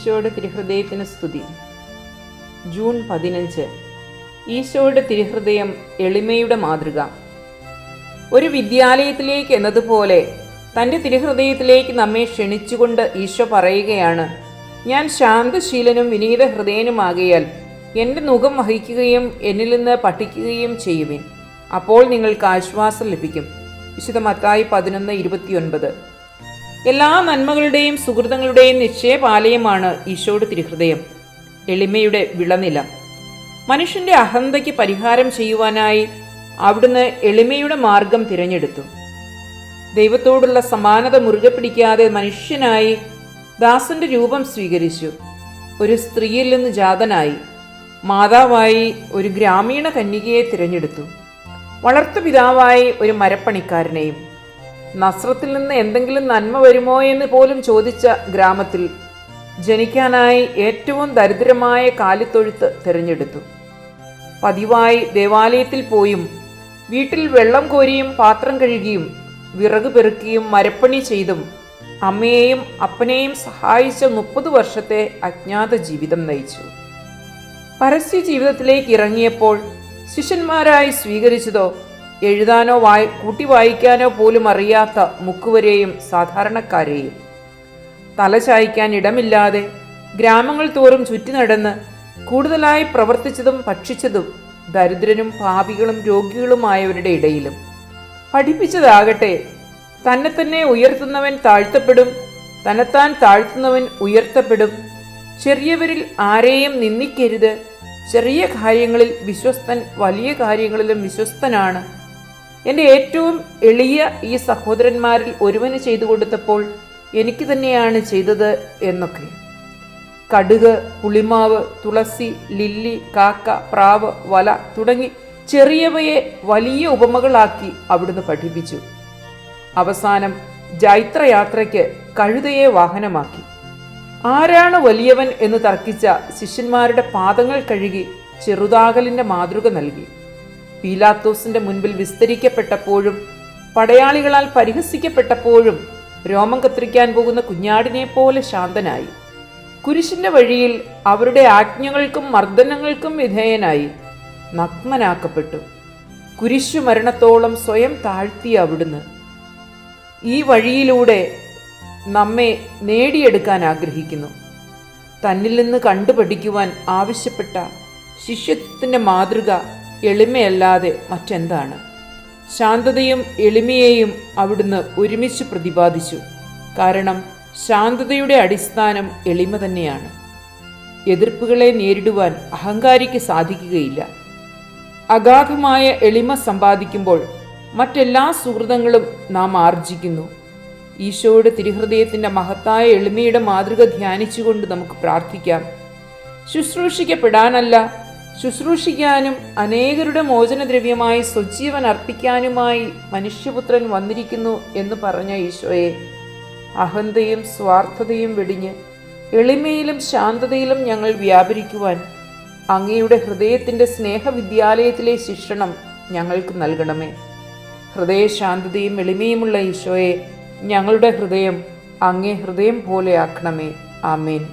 ഈശോയുടെ തിരുഹൃദയത്തിന് സ്തുതി. ജൂൺ പതിനഞ്ച്. ഈശോയുടെ തിരുഹൃദയം എളിമയുടെ മാതൃക. ഒരു വിദ്യാലയത്തിലേക്ക് എന്നതുപോലെ തന്റെ തിരുഹൃദയത്തിലേക്ക് നമ്മെ ക്ഷണിച്ചുകൊണ്ട് ഈശോ പറയുകയാണ് ഞാൻ ശാന്തശീലനും വിനീത ഹൃദയനുമാകിയാൽ എന്റെ മുഖം വഹിക്കുകയും എന്നിൽ നിന്ന് പഠിക്കുകയും ചെയ്യുവിൻ. അപ്പോൾ നിങ്ങൾക്ക് ആശ്വാസം ലഭിക്കും. വിശുദ്ധ മത്തായി പതിനൊന്ന് ഇരുപത്തിയൊൻപത്. എല്ലാ നന്മകളുടെയും സുഹൃതങ്ങളുടെയും നിശ്ചയപാലയമാണ് ഈശോയുടെ തിരുഹൃദയം. എളിമയുടെ വിളനില. മനുഷ്യന്റെ അഹന്തയ്ക്ക് പരിഹാരം ചെയ്യുവാനായി അവിടുന്ന് എളിമയുടെ മാർഗം തിരഞ്ഞെടുത്തു. ദൈവത്തോടുള്ള സമാനത മുറുകെ പിടിക്കാതെ മനുഷ്യനായി ദാസന്റെ രൂപം സ്വീകരിച്ചു. ഒരു സ്ത്രീയിൽ നിന്ന് ജാതനായി. മാതാവായി ഒരു ഗ്രാമീണ കന്യകയെ തിരഞ്ഞെടുത്തു. വളർത്തു പിതാവായി ഒരു മരപ്പണിക്കാരനെയും നസ്രത്തിൽ നിന്ന് എന്തെങ്കിലും നന്മ വരുമോ എന്ന് പോലും ചോദിച്ച ഗ്രാമത്തിൽ ജനിക്കാനായി ഏറ്റവും ദരിദ്രമായ കാലിത്തൊഴുത്ത് തിരഞ്ഞെടുത്തു. പതിവായി ദേവാലയത്തിൽ പോയും വീട്ടിൽ വെള്ളം കോരിയും പാത്രം കഴുകിയും വിറക് പെറുക്കിയും മരപ്പണി ചെയ്തും അമ്മയെയും അപ്പനെയും സഹായിച്ച മുപ്പത് വർഷത്തെ അജ്ഞാത ജീവിതം നയിച്ചു. പരസ്യ ജീവിതത്തിലേക്ക് ഇറങ്ങിയപ്പോൾ ശിഷ്യന്മാരായി സ്വീകരിച്ചതോ എഴുതാനോ വായി കൂട്ടി വായിക്കാനോ പോലും അറിയാത്ത മുക്കുവരെയും സാധാരണക്കാരെയും. തല ചായ്ക്കാൻ ഇടമില്ലാതെ ഗ്രാമങ്ങൾ തോറും ചുറ്റി നടന്ന് കൂടുതലായി പ്രവർത്തിച്ചതും ഭക്ഷിച്ചതും ദരിദ്രനും പാപികളും രോഗികളുമായവരുടെ ഇടയിലും. പഠിപ്പിച്ചതാകട്ടെ തന്നെ തന്നെ ഉയർത്തുന്നവൻ താഴ്ത്തപ്പെടും തന്നെത്താൻ താഴ്ത്തുന്നവൻ ഉയർത്തപ്പെടും. ചെറിയവരിൽ ആരെയും നിന്ദിക്കരുത്. ചെറിയ കാര്യങ്ങളിൽ വിശ്വസ്തൻ വലിയ കാര്യങ്ങളിലും വിശ്വസ്തനാണ് എന്റെ ഏറ്റവും എളിയ ഈ സഹോദരന്മാരിൽ ഒരുവന് ചെയ്തു കൊടുത്തപ്പോൾ എനിക്ക് തന്നെയാണ് ചെയ്തത് എന്നൊക്കെ. കടുക് പുളിമാവ് തുളസി ലില്ലി കാക്ക പ്രാവ് വല തുടങ്ങി ചെറിയവയെ വലിയ ഉപമകളാക്കി അവിടുന്ന് പഠിപ്പിച്ചു. അവസാനം ജൈത്രയാത്രയ്ക്ക് കഴുതയെ വാഹനമാക്കി. ആരാണ് വലിയവൻ എന്ന് തർക്കിച്ച ശിഷ്യന്മാരുടെ പാദങ്ങൾ കഴുകി ചെറുതാകലിന്റെ മാതൃക നൽകി. പീലാത്തോസിന്റെ മുൻപിൽ വിസ്തരിക്കപ്പെട്ടപ്പോഴും പടയാളികളാൽ പരിഹസിക്കപ്പെട്ടപ്പോഴും രോമം കത്തിരിക്കാൻ പോകുന്ന കുഞ്ഞാടിനെ പോലെ ശാന്തനായി. കുരിശിന്റെ വഴിയിൽ അവരുടെ ആജ്ഞകൾക്കും മർദ്ദനങ്ങൾക്കും വിധേയനായി നഗ്നനാക്കപ്പെട്ടു. കുരിശു മരണത്തോളം സ്വയം താഴ്ത്തിയ അവിടുന്ന്. ഈ വഴിയിലൂടെ നമ്മെ നേടിയെടുക്കാൻ ആഗ്രഹിക്കുന്നു. തന്നിൽ നിന്ന് കണ്ടുപഠിക്കുവാൻ ആവശ്യപ്പെട്ട ശിഷ്യത്വത്തിന്റെ മാതൃക എളിമയല്ലാതെ മറ്റെന്താണ്? ശാന്തതയും എളിമയെയും അവിടുന്ന് ഒരുമിച്ച് പ്രതിപാദിച്ചു. കാരണം ശാന്തതയുടെ അടിസ്ഥാനം എളിമ തന്നെയാണ്. എതിർപ്പുകളെ നേരിടുവാൻ അഹങ്കാരിക്ക് സാധിക്കുകയില്ല. അഗാധമായ എളിമ സമ്പാദിക്കുമ്പോൾ മറ്റെല്ലാ സുഹൃതങ്ങളും നാം ആർജിക്കുന്നു. ഈശോയുടെ തിരുഹൃദയത്തിന്റെ മഹത്തായ എളിമയുടെ മാതൃക ധ്യാനിച്ചുകൊണ്ട് നമുക്ക് പ്രാർത്ഥിക്കാം. ശുശ്രൂഷിക്കപ്പെടാനല്ല ശുശ്രൂഷിക്കാനും അനേകരുടെ മോചനദ്രവ്യമായി സ്വജീവൻ അർപ്പിക്കാനുമായി മനുഷ്യപുത്രൻ വന്നിരിക്കുന്നു എന്ന് പറഞ്ഞ ഈശോയെ അഹന്തയും സ്വാർത്ഥതയും വെടിഞ്ഞ് എളിമയിലും ശാന്തതയിലും ഞങ്ങൾ വ്യാപരിക്കുവാൻ അങ്ങയുടെ ഹൃദയത്തിന്റെ സ്നേഹവിദ്യാലയത്തിലെ ശിക്ഷണം ഞങ്ങൾക്ക് നൽകണമേ. ഹൃദയശാന്തതയും എളിമയുമുള്ള ഈശോയെ ഞങ്ങളുടെ ഹൃദയം അങ്ങേ ഹൃദയം പോലെ ആക്കണമേ. ആമേൻ.